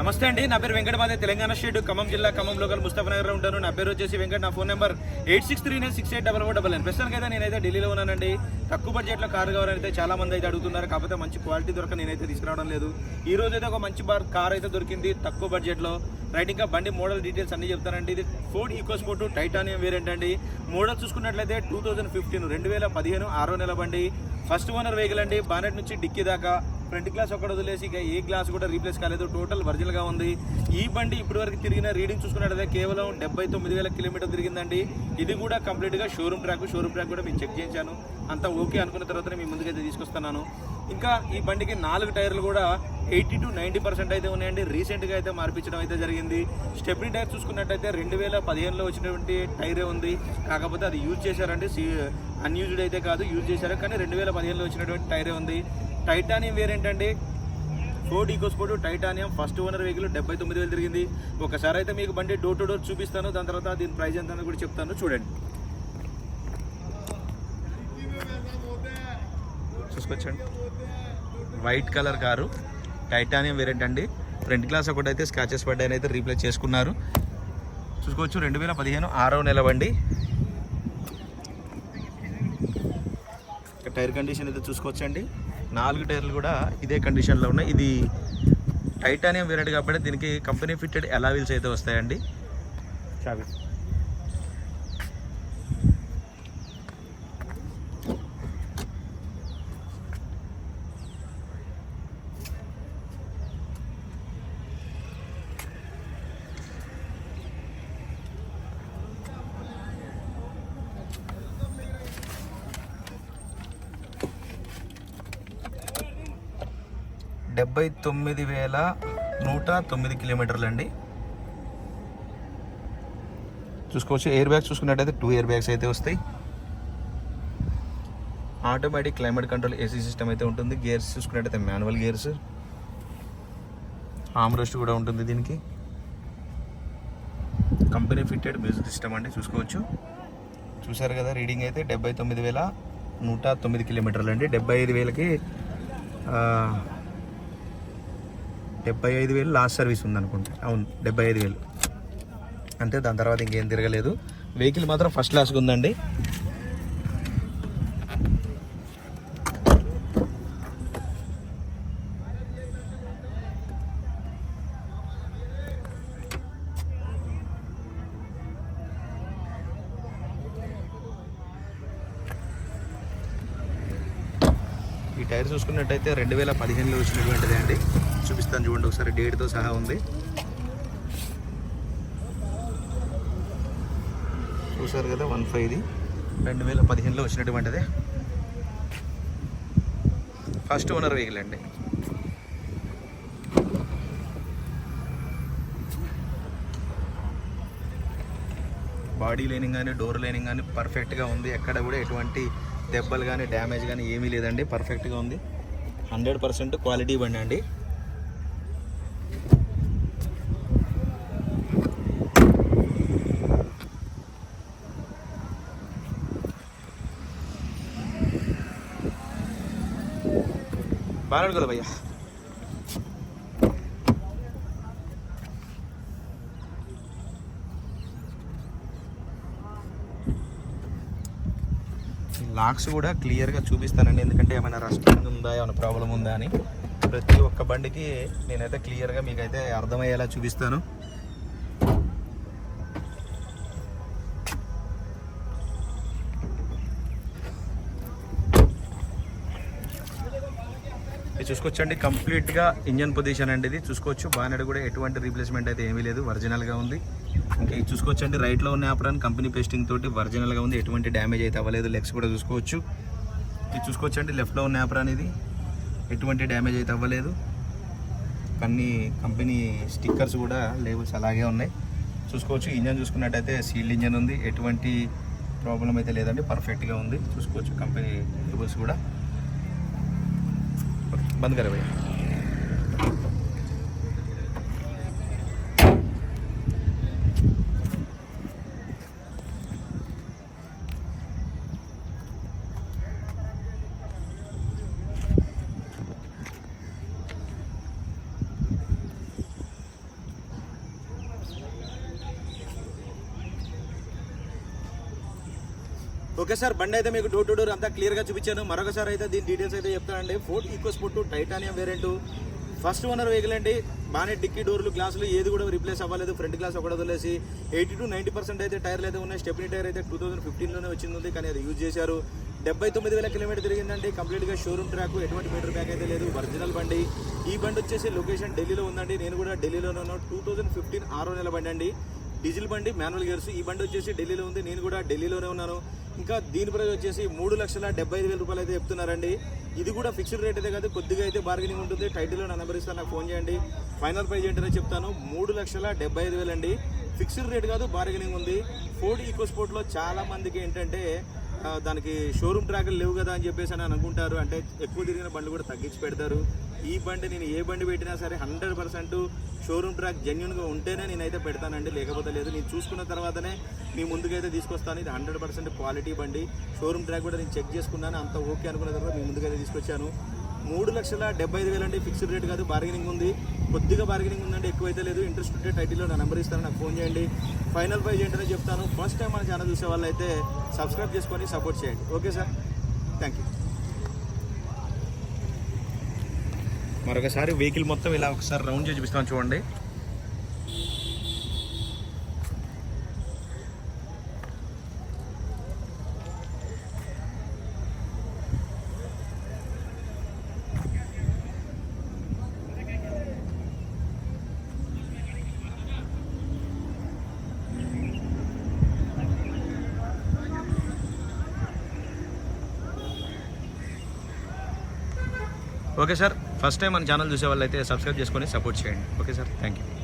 నమస్తే అండి నా పేరు వెంకటమాదే తెలంగాణ స్టేట్ ఖమ్మం జిల్లా ఖమ్మం లోకల్ ముస్తఫనగర్ ఉంటాను. నా పేరు వచ్చేసి వెంకట నా phone number eight six three nine six eight double four double nine ప్రస్తుతానికి అయితే నేనైతే ఢిల్లీలో ఉన్నానండి. తక్కువ బడ్జెట్లో కారు కావాలని అయితే చాలా మంది అయితే అడుగుతున్నారు. కాకపోతే మంచి క్వాలిటీ దొరక నేనైతే తీసుకురావడం లేదు. ఈ రోజు అయితే ఒక మంచి బార్ కార్ అయితే దొరికింది తక్కువ బడ్జెట్లో రైట్ ఇంకా బండి మోడల్ డీటెయిల్స్ అన్ని చెప్తానండి. ఇది Ford Eco Sport titanium variant అండి. మోడల్ చూసుకున్నట్లయితే టూ థౌసండ్ ఫిఫ్టీన్ రెండు వేల పదిహేను ఆరో నెల బండి. ఫస్ట్ ఓనర్ వెహికల్ అండి. బానెట్ నుంచి డిక్కీ దాకా. ఫ్రంట్ గ్లాస్ ఒకటి వదిలేసి ఇక ఏ గ్లాస్ కూడా రీప్లేస్ కాలేదు. టోటల్ ఒరిజినల్ ఉంది. ఈ బండి ఇప్పటి వరకు తిరిగిన రీడింగ్ చూసుకున్నట్లయితే కేవలం డెబ్బై తొమ్మిది వేల కిలోమీటర్ తిరిగిందండి. ఇది కూడా కంప్లీట్గా షోరూమ్ ట్రాక్ షోరూమ్ ట్రాక్ కూడా మేము చెక్ చేయించాను. అంతా ఓకే అనుకున్న తర్వాతనే మీ ముందుకైతే తీసుకొస్తున్నాను. ఇంకా ఈ బండికి నాలుగు టైర్లు కూడా ఎయిటీ టు నైంటీ పర్సెంట్ అయితే ఉన్నాయండి. రీసెంట్గా అయితే మార్పించడం అయితే జరిగింది. స్టెప్నీ టైర్ చూసుకున్నట్టయితే రెండు వేల పదిహేనులో వచ్చినటువంటి టైరే ఉంది. కాకపోతే అది యూజ్ చేశారండి. అన్యూజ్డ్ అయితే కాదు యూజ్ చేశారు. కానీ రెండు వేల పదిహేనులో వచ్చినటువంటి టైరే ఉంది. టైటానియం వేరియంట్ అండి Ford EcoSport titanium first owner vehicle డెబ్బై తొమ్మిది వేలు తిరిగింది. ఒకసారి అయితే మీకు బండి డోర్ టు డోర్ చూపిస్తాను. దాని తర్వాత దీని ప్రైజ్ ఎంత అని కూడా చెప్తాను. చూడండి. చూసుకొచ్చండి. White colour car. Titanium variant అండి ఫ్రంట్ గ్లాస్ ఒకటి అయితే స్క్రాచెస్ పడ్డాయని అయితే రీప్లేస్ చేసుకున్నారు. చూసుకోవచ్చు. రెండు వేల పదిహేను ఆరో నెల బండి. టైర్ కండిషన్ అయితే చూసుకోవచ్చండి. నాలుగు టైర్లు కూడా ఇదే కండిషన్లో ఉన్నాయి. ఇది టైటానియం వేరియంట్ కాబట్టి దీనికి కంపెనీ ఫిట్టెడ్ ఎలా వీల్స్ అయితే వస్తాయండి. చావి. డెబ్బై తొమ్మిది వేల నూట తొమ్మిది కిలోమీటర్లు అండి చూసుకోవచ్చు ఎయిర్ బ్యాగ్స్ చూసుకున్నట్టయితే టూ ఎయిర్ బ్యాగ్స్ అయితే వస్తాయి. Automatic climate control AC system అయితే ఉంటుంది. గేర్స్ చూసుకున్నట్టయితే మాన్యువల్ గేర్స్ ఆమ్ రెస్ట్ కూడా ఉంటుంది దీనికి. కంపెనీ ఫిట్టెడ్ మ్యూజిక్ సిస్టమ్ అండి చూసుకోవచ్చు. చూసారు కదా రీడింగ్ అయితే డెబ్బై తొమ్మిది వేల నూట తొమ్మిది కిలోమీటర్లు అండి డెబ్బై ఐదు వేలకి డెబ్బై ఐదు వేలు లాస్ట్ సర్వీస్ ఉందనుకుంటా. అవును డెబ్బై ఐదు వేలు. అంతే దాని తర్వాత ఇంకేం తిరగలేదు. వెహికల్ మాత్రం ఫస్ట్ క్లాస్గా ఉందండి. ఈ టైర్ చూసుకున్నట్టయితే రెండు వేల పదిహేనులో వచ్చినటువంటిది అండి. చూపిస్తాను చూడండి ఒకసారి డేట్తో సహా ఉంది. చూసారు కదా వన్ ఫైవ్ది రెండు వేల పదిహేనులో వచ్చినటువంటిది. ఫస్ట్ ఓనర్ వెహికల్ అండి. బాడీ లైనింగ్ కానీ డోర్ లైనింగ్ కానీ పర్ఫెక్ట్గా ఉంది. ఎక్కడ కూడా ఎటువంటి దెబ్బలు కానీ డ్యామేజ్ కానీ ఏమీ లేదండి. పర్ఫెక్ట్గా ఉంది. హండ్రెడ్ పర్సెంట్ క్వాలిటీ బండి అండి. బాగా కదా భయ్యా. లాక్స్ కూడా క్లియర్గా చూపిస్తానండి. ఎందుకంటే ఏమైనా రస్టింగ్ ఉందా ఏమైనా ప్రాబ్లం ఉందా అని ప్రతి ఒక్క బండికి నేనైతే క్లియర్గా మీకైతే అర్థమయ్యేలా చూపిస్తాను. ఇది చూసుకోవచ్చండి. కంప్లీట్గా ఇంజన్ పొజిషన్ అండి ఇది. చూసుకోవచ్చు. బానెడ్ కూడా ఎటువంటి రీప్లేస్మెంట్ అయితే ఏమీ లేదు. ఒరిజినల్గా ఉంది. ఇంకా ఇది చూసుకోవచ్చండి. రైట్లో ఉన్న యాప్రాన్ కంపెనీ పేస్టింగ్ తోటి ఒరిజినల్గా ఉంది. ఎటువంటి డ్యామేజ్ అయితే అవ్వలేదు. లెగ్స్ కూడా చూసుకోవచ్చు. ఇది చూసుకోవచ్చండి. లెఫ్ట్లో ఉన్న ఆపరాన్ ఇది. ఎటువంటి డ్యామేజ్ అయితే అవ్వలేదు. అన్ని కంపెనీ స్టిక్కర్స్ కూడా లేబుల్స్ అలాగే ఉన్నాయి. చూసుకోవచ్చు. ఇంజన్ చూసుకున్నట్టయితే సీల్డ్ ఇంజన్ ఉంది. ఎటువంటి ప్రాబ్లం అయితే లేదండి. పర్ఫెక్ట్గా ఉంది. చూసుకోవచ్చు. కంపెనీ లేబుల్స్ కూడా. బంద్ కరే భయ్యా ఓకే సార్ బండి అయితే మీకు డోర్ టు డోర్ అంతా క్లియర్గా చూపించాను. మరొకసారి అయితే దీని డీటెయిల్స్ అయితే చెప్తానండి. Ford Eco Sport titanium variant first owner vehicle అండి. బాగానే డిక్కీ డోర్లు గ్లాసులు ఏది కూడా రిప్లేస్ అవ్వలేదు. ఫ్రంట్ గ్లాస్ ఒకటి వదిలేసి ఎయిటీ టు నైంటీ పర్సెంట్ అయితే టైర్లు అయితే ఉన్నాయి. స్టెప్ని టైర్ అయితే టూ థౌసండ్ ఫిఫ్టీన్లోనే వచ్చింది. ఉంది కానీ అది యూజ్ చేశారు. డెబ్బై తొమ్మిది వేల కిలోమీటర్ తిరిగిందండి. కంప్లీట్గా షోరూమ్ ట్రాక్ ఎటువంటి మీటర్ బ్యాక్ అయితే లేదు. ఒరిజినల్ బండి. ఈ బండి వచ్చేసి లొకేషన్ ఢిల్లీలో ఉందండి. నేను కూడా ఢిల్లీలోనే ఉన్నాను. టూ థౌసండ్ ఫిఫ్టీన్ ఆరో నెల బండి అండి. డీజిల్ బండి మాన్యువల్ గేర్స్ ఈ బండి వచ్చేసి ఢిల్లీలో ఉంది. నేను కూడా ఢిల్లీలోనే ఉన్నాను. ఇంకా దీని ప్రైస్ వచ్చేసి మూడు లక్షల డెబ్బై ఐదు వేల రూపాయలు అయితే చెప్తున్నారండి. ఇది కూడా ఫిక్స్డ్ రేట్ అయితే కాదు కొద్దిగా అయితే బార్గెనింగ్ ఉంటుంది. టైటిల్లో నా నెంబర్ ఇస్తాను నాకు ఫోన్ చేయండి. ఫైనల్ ప్రైజ్ ఏంటనే చెప్తాను. మూడు లక్షల డెబ్బై ఐదు వేలు అండి ఫిక్స్డ్ రేట్ కాదు బార్గెనింగ్ ఉంది. ఫోర్డ్ ఈకో స్పోర్ట్లో చాలా మందికి ఏంటంటే దానికి షోరూమ్ ట్రాక్లు లేవు కదా అని చెప్పేసి అని అనుకుంటారు. అంటే ఎక్కువ తిరిగిన బండ్లు కూడా తగ్గించి పెడతారు. ఈ బండి నేను ఏ బండి పెట్టినా సరే హండ్రెడ్ పర్సెంట్ షోరూమ్ ట్రాక్ జెన్యున్గా ఉంటేనే నేనైతే పెడతానండి. లేకపోతే లేదు. నేను చూసుకున్న తర్వాతనే మీ ముందుకైతే తీసుకొస్తాను. ఇది హండ్రెడ్ పర్సెంట్ క్వాలిటీ బండి. షోరూమ్ ట్రాక్ కూడా నేను చెక్ చేసుకున్నాను. అంత ఓకే అనుకున్న తర్వాత మీ ముందుకైతే తీసుకొచ్చాను. మూడు లక్షల డెబ్బై ఐదు వేలు అండి. ఫిక్స్డ్ రేట్ కాదు. బార్గెనింగ్ ఉంది. కొద్దిగా బార్గెనింగ్ ఉందండి. ఎక్కువైతే లేదు ఇంట్రెస్ట్ ఉంటే టైటిల్లో నా నెంబర్ ఇస్తాను. నాకు ఫోన్ చేయండి. ఫైనల్ ప్రైజ్ ఏంటనే చెప్తాను. ఫస్ట్ టైం మన ఛానల్ చూసే వాళ్ళైతే సబ్స్క్రైబ్ చేసుకొని సపోర్ట్ చేయండి. Okay sir? థ్యాంక్ యూ మరొకసారి వెహికల్ మొత్తం ఇలా ఒకసారి రౌండ్ చేసి చూపిస్తాను చూడండి. Okay sir. ఫస్ట్ టైం మన ఛానల్ చూసే వాళ్ళైతే సబ్స్క్రైబ్ చేసుకొని సపోర్ట్ చేయండి. Okay sir? Thank you